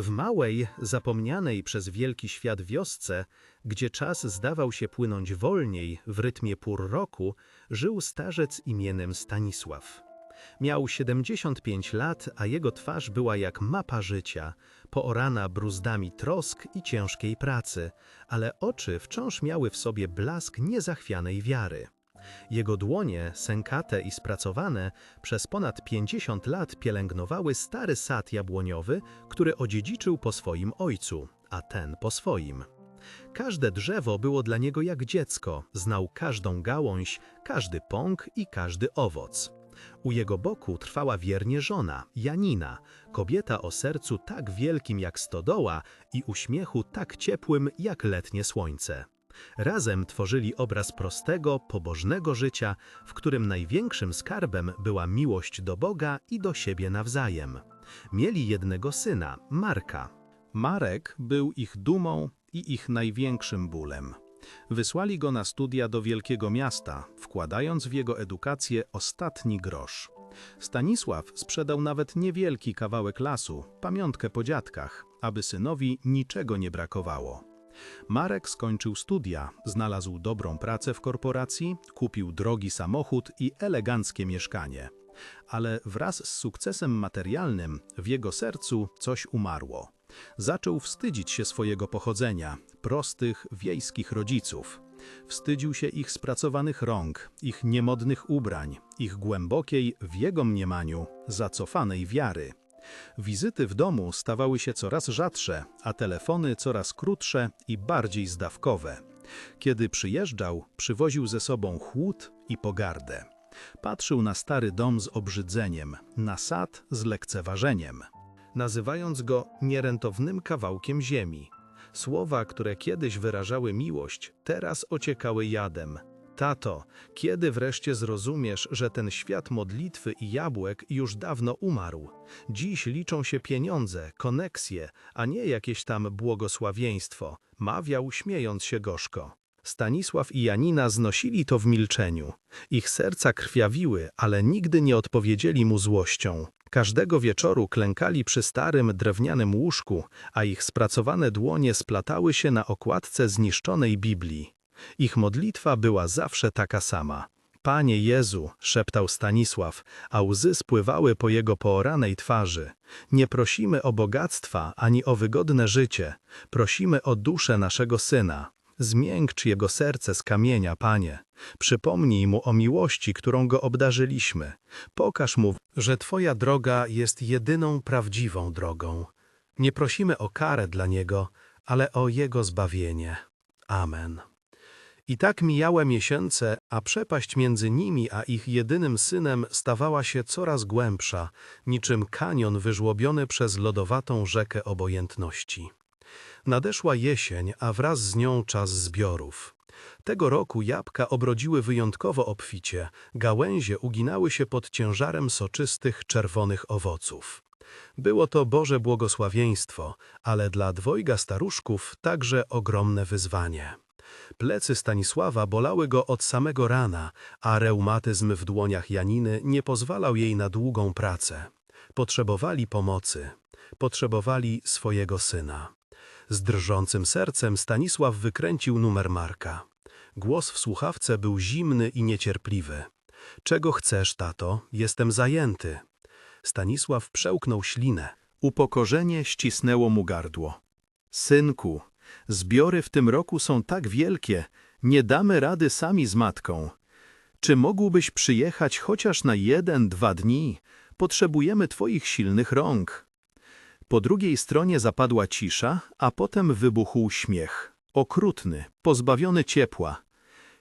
W małej, zapomnianej przez wielki świat wiosce, gdzie czas zdawał się płynąć wolniej w rytmie pór roku, żył starzec imieniem Stanisław. Miał 75 lat, a jego twarz była jak mapa życia, poorana bruzdami trosk i ciężkiej pracy, ale oczy wciąż miały w sobie blask niezachwianej wiary. Jego dłonie, sękate i spracowane, przez ponad 50 lat pielęgnowały stary sad jabłoniowy, który odziedziczył po swoim ojcu, a ten po swoim. Każde drzewo było dla niego jak dziecko, znał każdą gałąź, każdy pąk i każdy owoc. U jego boku trwała wiernie żona, Janina, kobieta o sercu tak wielkim jak stodoła i uśmiechu tak ciepłym jak letnie słońce. Razem tworzyli obraz prostego, pobożnego życia, w którym największym skarbem była miłość do Boga i do siebie nawzajem. Mieli jednego syna, Marka. Marek był ich dumą i ich największym bólem. Wysłali go na studia do wielkiego miasta, wkładając w jego edukację ostatni grosz. Stanisław sprzedał nawet niewielki kawałek lasu, pamiątkę po dziadkach, aby synowi niczego nie brakowało. Marek skończył studia, znalazł dobrą pracę w korporacji, kupił drogi samochód i eleganckie mieszkanie. Ale wraz z sukcesem materialnym w jego sercu coś umarło. Zaczął wstydzić się swojego pochodzenia, prostych, wiejskich rodziców. Wstydził się ich spracowanych rąk, ich niemodnych ubrań, ich głębokiej, w jego mniemaniu, zacofanej wiary. Wizyty w domu stawały się coraz rzadsze, a telefony coraz krótsze i bardziej zdawkowe. Kiedy przyjeżdżał, przywoził ze sobą chłód i pogardę. Patrzył na stary dom z obrzydzeniem, na sad z lekceważeniem, nazywając go nierentownym kawałkiem ziemi. Słowa, które kiedyś wyrażały miłość, teraz ociekały jadem, Tato, kiedy wreszcie zrozumiesz, że ten świat modlitwy i jabłek już dawno umarł? Dziś liczą się pieniądze, koneksje, a nie jakieś tam błogosławieństwo, mawiał śmiejąc się gorzko. Stanisław i Janina znosili to w milczeniu. Ich serca krwawiły, ale nigdy nie odpowiedzieli mu złością. Każdego wieczoru klękali przy starym, drewnianym łóżku, a ich spracowane dłonie splatały się na okładce zniszczonej Biblii. Ich modlitwa była zawsze taka sama. Panie Jezu, szeptał Stanisław, a łzy spływały po jego pooranej twarzy. Nie prosimy o bogactwa ani o wygodne życie, prosimy o duszę naszego syna. Zmiękcz jego serce z kamienia, Panie. Przypomnij mu o miłości, którą go obdarzyliśmy. Pokaż mu, że Twoja droga jest jedyną prawdziwą drogą. Nie prosimy o karę dla niego, ale o jego zbawienie. Amen. I tak mijały miesiące, a przepaść między nimi a ich jedynym synem stawała się coraz głębsza, niczym kanion wyżłobiony przez lodowatą rzekę obojętności. Nadeszła jesień, a wraz z nią czas zbiorów. Tego roku jabłka obrodziły wyjątkowo obficie, gałęzie uginały się pod ciężarem soczystych, czerwonych owoców. Było to Boże błogosławieństwo, ale dla dwojga staruszków także ogromne wyzwanie. Plecy Stanisława bolały go od samego rana, a reumatyzm w dłoniach Janiny nie pozwalał jej na długą pracę. Potrzebowali pomocy. Potrzebowali swojego syna. Z drżącym sercem Stanisław wykręcił numer Marka. Głos w słuchawce był zimny i niecierpliwy. Czego chcesz, tato? Jestem zajęty. Stanisław przełknął ślinę. Upokorzenie ścisnęło mu gardło. Synku, Zbiory w tym roku są tak wielkie, nie damy rady sami z matką. Czy mógłbyś przyjechać chociaż na jeden, dwa dni? Potrzebujemy twoich silnych rąk. Po drugiej stronie zapadła cisza, a potem wybuchł śmiech. Okrutny, pozbawiony ciepła.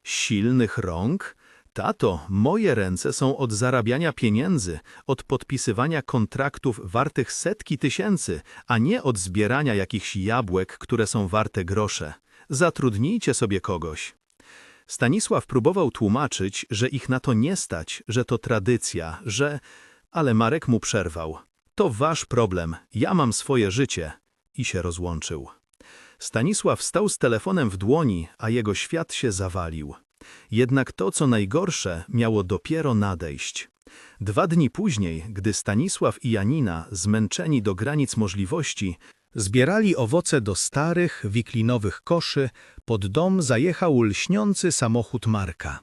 Silnych rąk? Tato, moje ręce są od zarabiania pieniędzy, od podpisywania kontraktów wartych setki tysięcy, a nie od zbierania jakichś jabłek, które są warte grosze. Zatrudnijcie sobie kogoś. Stanisław próbował tłumaczyć, że ich na to nie stać, że to tradycja, że... Ale Marek mu przerwał. To wasz problem, ja mam swoje życie. I się rozłączył. Stanisław stał z telefonem w dłoni, a jego świat się zawalił. Jednak to, co najgorsze, miało dopiero nadejść. Dwa dni później, gdy Stanisław i Janina, zmęczeni do granic możliwości, Zbierali owoce do starych, wiklinowych koszy, pod dom zajechał lśniący samochód Marka.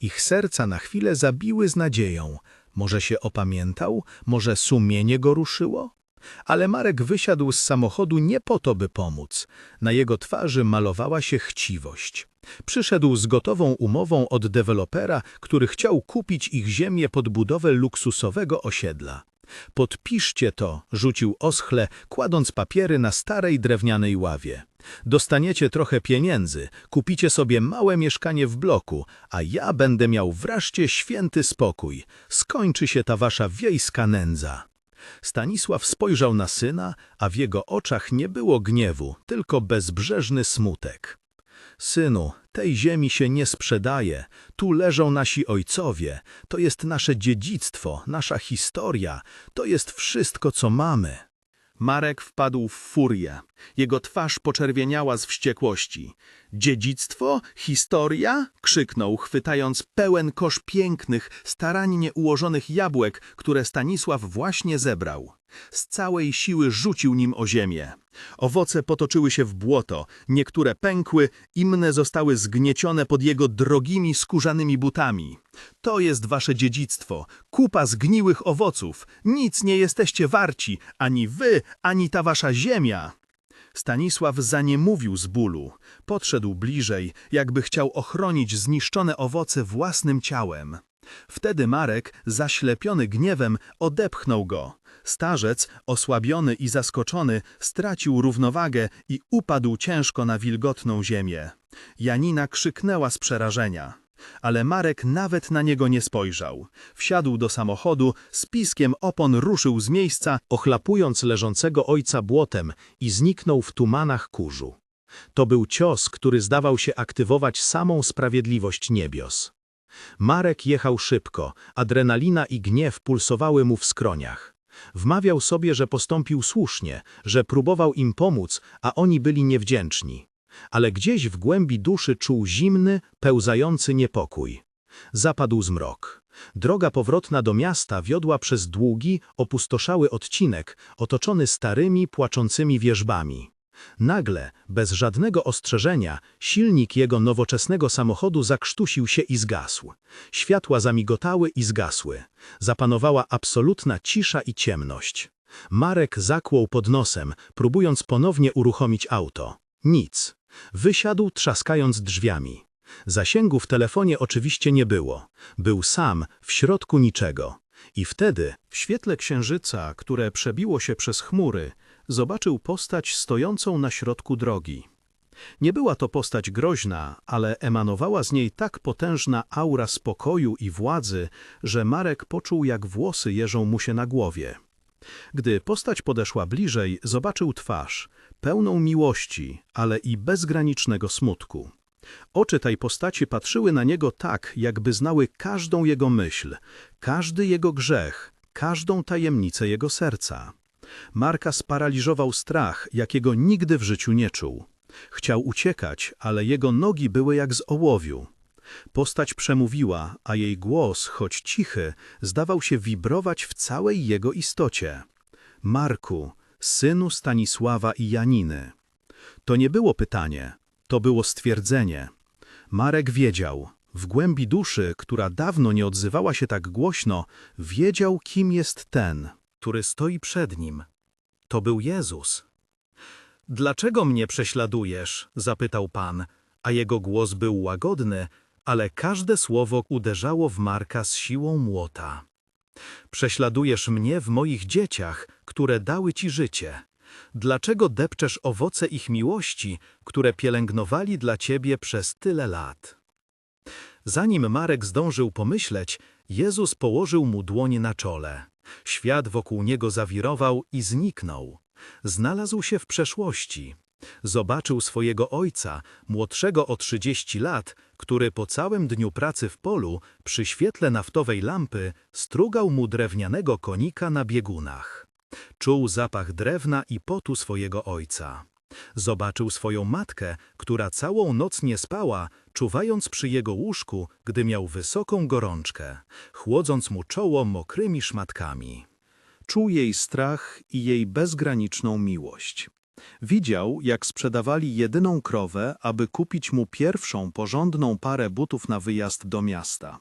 Ich serca na chwilę zabiły z nadzieją. Może się opamiętał, może sumienie go ruszyło? Ale Marek wysiadł z samochodu nie po to, by pomóc. Na jego twarzy malowała się chciwość. Przyszedł z gotową umową od dewelopera, który chciał kupić ich ziemię pod budowę luksusowego osiedla. Podpiszcie to, rzucił oschle, kładąc papiery na starej drewnianej ławie. Dostaniecie trochę pieniędzy, kupicie sobie małe mieszkanie w bloku, a ja będę miał wreszcie święty spokój. Skończy się ta wasza wiejska nędza. Stanisław spojrzał na syna, a w jego oczach nie było gniewu, tylko bezbrzeżny smutek. Synu, tej ziemi się nie sprzedaje, tu leżą nasi ojcowie, to jest nasze dziedzictwo, nasza historia, to jest wszystko, co mamy. Marek wpadł w furię. Jego twarz poczerwieniała z wściekłości. Dziedzictwo? Historia? krzyknął, chwytając pełen kosz pięknych, starannie ułożonych jabłek, które Stanisław właśnie zebrał. Z całej siły rzucił nim o ziemię. Owoce potoczyły się w błoto, niektóre pękły, inne zostały zgniecione pod jego drogimi, skórzanymi butami. To jest wasze dziedzictwo, kupa zgniłych owoców. Nic nie jesteście warci, ani wy, ani ta wasza ziemia. Stanisław zaniemówił z bólu. Podszedł bliżej, jakby chciał ochronić zniszczone owoce własnym ciałem. Wtedy Marek, zaślepiony gniewem, odepchnął go. Starzec, osłabiony i zaskoczony, stracił równowagę i upadł ciężko na wilgotną ziemię. Janina krzyknęła z przerażenia. Ale Marek nawet na niego nie spojrzał. Wsiadł do samochodu, z piskiem opon ruszył z miejsca, ochlapując leżącego ojca błotem i zniknął w tumanach kurzu. To był cios, który zdawał się aktywować samą sprawiedliwość niebios. Marek jechał szybko, adrenalina i gniew pulsowały mu w skroniach. Wmawiał sobie, że postąpił słusznie, że próbował im pomóc, a oni byli niewdzięczni. Ale gdzieś w głębi duszy czuł zimny, pełzający niepokój. Zapadł zmrok. Droga powrotna do miasta wiodła przez długi, opustoszały odcinek, otoczony starymi, płaczącymi wieżbami. Nagle, bez żadnego ostrzeżenia, silnik jego nowoczesnego samochodu zakrztusił się i zgasł. Światła zamigotały i zgasły. Zapanowała absolutna cisza i ciemność. Marek zakłął pod nosem, próbując ponownie uruchomić auto. Nic. Wysiadł, trzaskając drzwiami. Zasięgu w telefonie oczywiście nie było. Był sam, w środku niczego. I wtedy, w świetle księżyca, które przebiło się przez chmury, zobaczył postać stojącą na środku drogi. Nie była to postać groźna, ale emanowała z niej tak potężna aura spokoju i władzy, że Marek poczuł, jak włosy jeżą mu się na głowie. Gdy postać podeszła bliżej, zobaczył twarz, pełną miłości, ale i bezgranicznego smutku. Oczy tej postaci patrzyły na niego tak, jakby znały każdą jego myśl, każdy jego grzech, każdą tajemnicę jego serca. Marka sparaliżował strach, jakiego nigdy w życiu nie czuł. Chciał uciekać, ale jego nogi były jak z ołowiu. Postać przemówiła, a jej głos, choć cichy, zdawał się wibrować w całej jego istocie. Marku, synu Stanisława i Janiny. To nie było pytanie, to było stwierdzenie. Marek wiedział, w głębi duszy, która dawno nie odzywała się tak głośno, wiedział, kim jest ten, który stoi przed nim. To był Jezus. Dlaczego mnie prześladujesz? zapytał Pan, a jego głos był łagodny, ale każde słowo uderzało w Marka z siłą młota. Prześladujesz mnie w moich dzieciach, które dały ci życie. Dlaczego depczesz owoce ich miłości, które pielęgnowali dla ciebie przez tyle lat? Zanim Marek zdążył pomyśleć, Jezus położył mu dłoń na czole. Świat wokół niego zawirował i zniknął. Znalazł się w przeszłości. Zobaczył swojego ojca, młodszego o 30 lat, który po całym dniu pracy w polu, przy świetle naftowej lampy, strugał mu drewnianego konika na biegunach. Czuł zapach drewna i potu swojego ojca. Zobaczył swoją matkę, która całą noc nie spała, czuwając przy jego łóżku, gdy miał wysoką gorączkę, chłodząc mu czoło mokrymi szmatkami. Czuł jej strach i jej bezgraniczną miłość. Widział, jak sprzedawali jedyną krowę, aby kupić mu pierwszą porządną parę butów na wyjazd do miasta.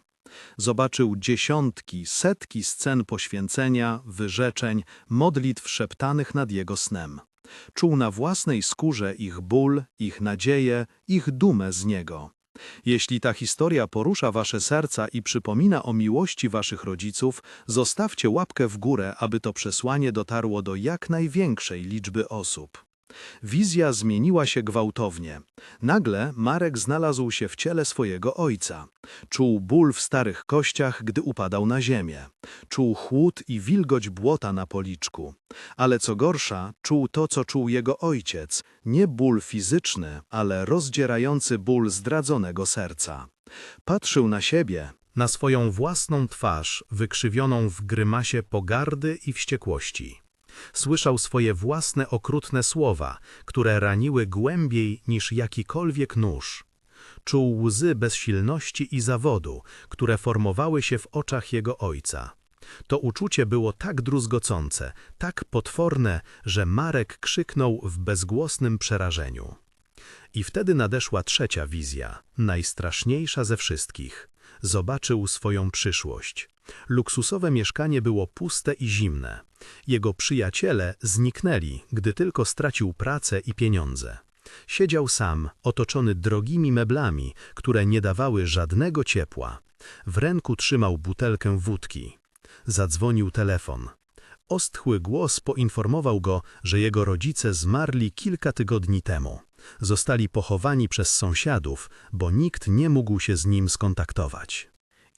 Zobaczył dziesiątki, setki scen poświęcenia, wyrzeczeń, modlitw szeptanych nad jego snem. Czuł na własnej skórze ich ból, ich nadzieję, ich dumę z niego. Jeśli ta historia porusza wasze serca i przypomina o miłości waszych rodziców, zostawcie łapkę w górę, aby to przesłanie dotarło do jak największej liczby osób. Wizja zmieniła się gwałtownie. Nagle Marek znalazł się w ciele swojego ojca. Czuł ból w starych kościach, gdy upadał na ziemię. Czuł chłód i wilgoć błota na policzku. Ale co gorsza, czuł to, co czuł jego ojciec. Nie ból fizyczny, ale rozdzierający ból zdradzonego serca. Patrzył na siebie, Na swoją własną twarz, wykrzywioną w grymasie pogardy i wściekłości. Słyszał swoje własne okrutne słowa, które raniły głębiej niż jakikolwiek nóż. Czuł łzy bezsilności i zawodu, które formowały się w oczach jego ojca. To uczucie było tak druzgocące, tak potworne, że Marek krzyknął w bezgłosnym przerażeniu. I wtedy nadeszła trzecia wizja, najstraszniejsza ze wszystkich. Zobaczył swoją przyszłość. Luksusowe mieszkanie było puste i zimne. Jego przyjaciele zniknęli, gdy tylko stracił pracę i pieniądze. Siedział sam, otoczony drogimi meblami, które nie dawały żadnego ciepła. W ręku trzymał butelkę wódki. Zadzwonił telefon. Ostchły głos poinformował go, że jego rodzice zmarli kilka tygodni temu. Zostali pochowani przez sąsiadów, bo nikt nie mógł się z nim skontaktować.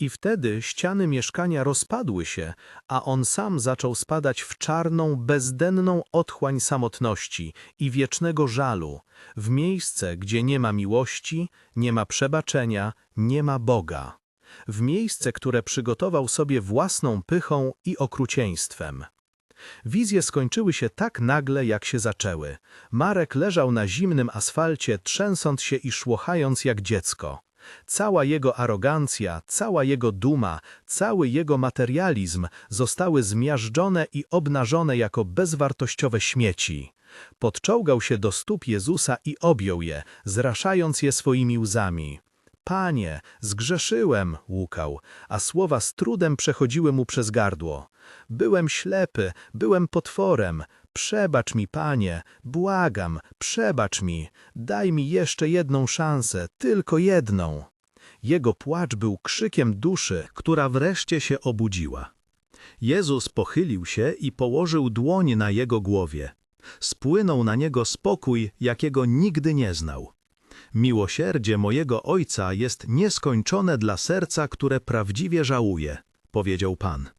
I wtedy ściany mieszkania rozpadły się, a on sam zaczął spadać w czarną, bezdenną otchłań samotności i wiecznego żalu, w miejsce, gdzie nie ma miłości, nie ma przebaczenia, nie ma Boga. W miejsce, które przygotował sobie własną pychą i okrucieństwem. Wizje skończyły się tak nagle, jak się zaczęły. Marek leżał na zimnym asfalcie, trzęsąc się i szłochając jak dziecko. Cała jego arogancja, cała jego duma, cały jego materializm zostały zmiażdżone i obnażone jako bezwartościowe śmieci. Podczołgał się do stóp Jezusa i objął je, zraszając je swoimi łzami. Panie, zgrzeszyłem, łukał, a słowa z trudem przechodziły mu przez gardło. Byłem ślepy, byłem potworem. Przebacz mi, panie, błagam, przebacz mi, daj mi jeszcze jedną szansę, tylko jedną. Jego płacz był krzykiem duszy, która wreszcie się obudziła. Jezus pochylił się i położył dłoń na jego głowie. Spłynął na niego spokój, jakiego nigdy nie znał. Miłosierdzie mojego Ojca jest nieskończone dla serca, które prawdziwie żałuje, powiedział Pan.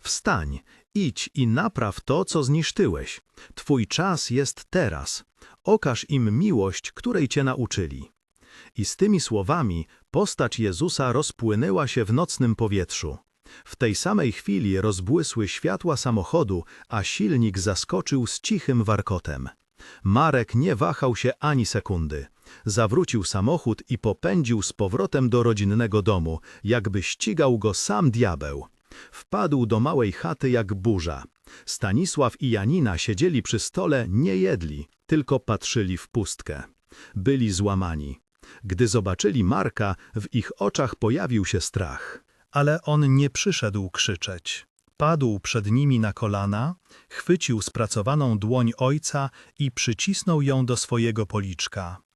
Wstań, idź i napraw to, co zniszczyłeś. Twój czas jest teraz. Okaż im miłość, której cię nauczyli. I z tymi słowami postać Jezusa rozpłynęła się w nocnym powietrzu. W tej samej chwili rozbłysły światła samochodu, a silnik zaskoczył z cichym warkotem. Marek nie wahał się ani sekundy. Zawrócił samochód i popędził z powrotem do rodzinnego domu, jakby ścigał go sam diabeł. Wpadł do małej chaty jak burza. Stanisław i Janina siedzieli przy stole, nie jedli, tylko patrzyli w pustkę. Byli złamani. Gdy zobaczyli Marka, w ich oczach pojawił się strach. Ale on nie przyszedł krzyczeć. Padł przed nimi na kolana, chwycił spracowaną dłoń ojca i przycisnął ją do swojego policzka.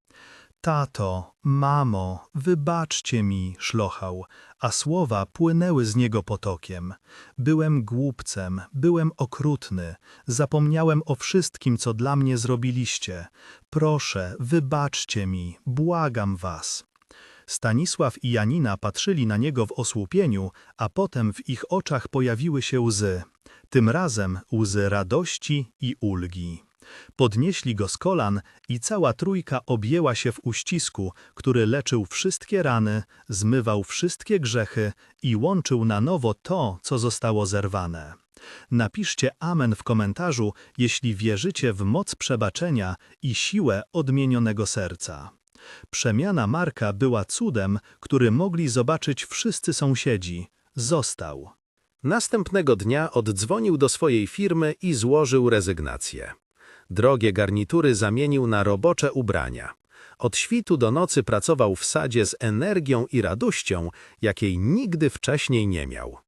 Tato, mamo, wybaczcie mi, szlochał, a słowa płynęły z niego potokiem. Byłem głupcem, byłem okrutny, zapomniałem o wszystkim, co dla mnie zrobiliście. Proszę, wybaczcie mi, błagam was. Stanisław i Janina patrzyli na niego w osłupieniu, a potem w ich oczach pojawiły się łzy. Tym razem łzy radości i ulgi. Podnieśli go z kolan i cała trójka objęła się w uścisku, który leczył wszystkie rany, zmywał wszystkie grzechy i łączył na nowo to, co zostało zerwane. Napiszcie Amen w komentarzu, jeśli wierzycie w moc przebaczenia i siłę odmienionego serca. Przemiana Marka była cudem, który mogli zobaczyć wszyscy sąsiedzi. Został. Następnego dnia oddzwonił do swojej firmy i złożył rezygnację. Drogie garnitury zamienił na robocze ubrania. Od świtu do nocy pracował w sadzie z energią i radością, jakiej nigdy wcześniej nie miał.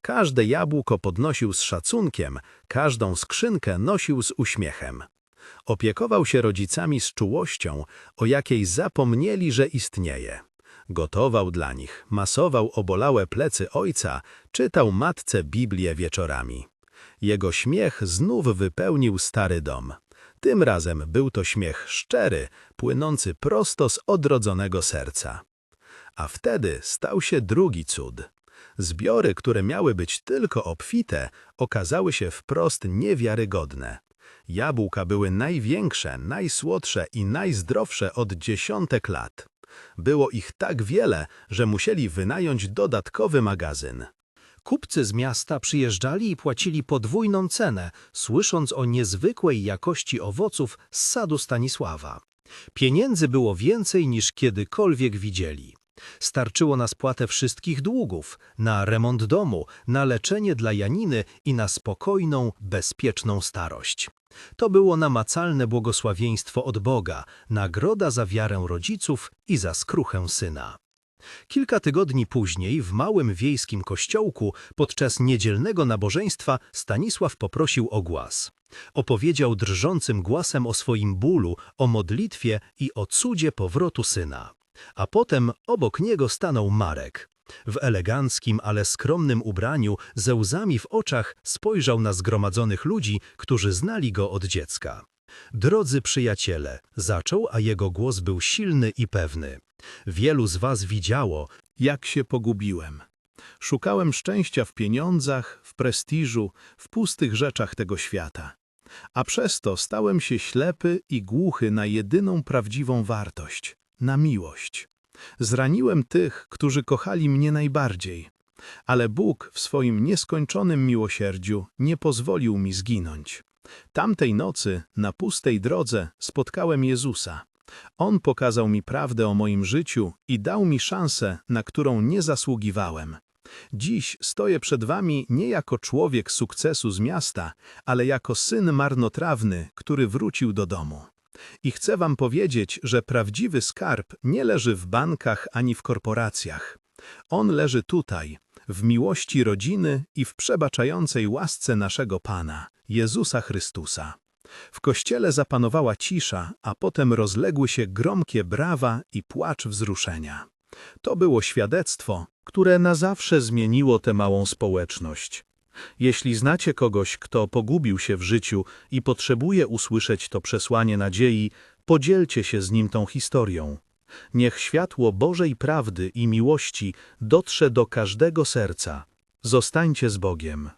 Każde jabłko podnosił z szacunkiem, każdą skrzynkę nosił z uśmiechem. Opiekował się rodzicami z czułością, o jakiej zapomnieli, że istnieje. Gotował dla nich, masował obolałe plecy ojca, czytał matce Biblię wieczorami. Jego śmiech znów wypełnił stary dom. Tym razem był to śmiech szczery, płynący prosto z odrodzonego serca. A wtedy stał się drugi cud. Zbiory, które miały być tylko obfite, okazały się wprost niewiarygodne. Jabłka były największe, najsłodsze i najzdrowsze od dziesiątek lat. Było ich tak wiele, że musieli wynająć dodatkowy magazyn. Kupcy z miasta przyjeżdżali i płacili podwójną cenę, słysząc o niezwykłej jakości owoców z sadu Stanisława. Pieniędzy było więcej niż kiedykolwiek widzieli. Starczyło na spłatę wszystkich długów, na remont domu, na leczenie dla Janiny i na spokojną, bezpieczną starość. To było namacalne błogosławieństwo od Boga, nagroda za wiarę rodziców i za skruchę syna. Kilka tygodni później w małym wiejskim kościołku podczas niedzielnego nabożeństwa Stanisław poprosił o głaz. Opowiedział drżącym głasem o swoim bólu, o modlitwie i o cudzie powrotu syna. A potem obok niego stanął Marek. W eleganckim, ale skromnym ubraniu, ze łzami w oczach spojrzał na zgromadzonych ludzi, którzy znali go od dziecka. Drodzy przyjaciele, zaczął, a jego głos był silny i pewny. Wielu z was widziało, Jak się pogubiłem. Szukałem szczęścia w pieniądzach, w prestiżu, w pustych rzeczach tego świata. A przez to stałem się ślepy i głuchy na jedyną prawdziwą wartość na miłość. Zraniłem tych, którzy kochali mnie najbardziej. Ale Bóg w swoim nieskończonym miłosierdziu nie pozwolił mi zginąć. Tamtej nocy, na pustej drodze, spotkałem Jezusa. On pokazał mi prawdę o moim życiu i dał mi szansę, na którą nie zasługiwałem. Dziś stoję przed wami nie jako człowiek sukcesu z miasta, ale jako syn marnotrawny, który wrócił do domu. I chcę wam powiedzieć, że prawdziwy skarb nie leży w bankach ani w korporacjach. On leży tutaj, w miłości rodziny i w przebaczającej łasce naszego Pana, Jezusa Chrystusa. W kościele zapanowała cisza, a potem rozległy się gromkie brawa i płacz wzruszenia. To było świadectwo, które na zawsze zmieniło tę małą społeczność. Jeśli znacie kogoś, kto pogubił się w życiu i potrzebuje usłyszeć to przesłanie nadziei, podzielcie się z nim tą historią. Niech światło Bożej prawdy i miłości dotrze do każdego serca. Zostańcie z Bogiem.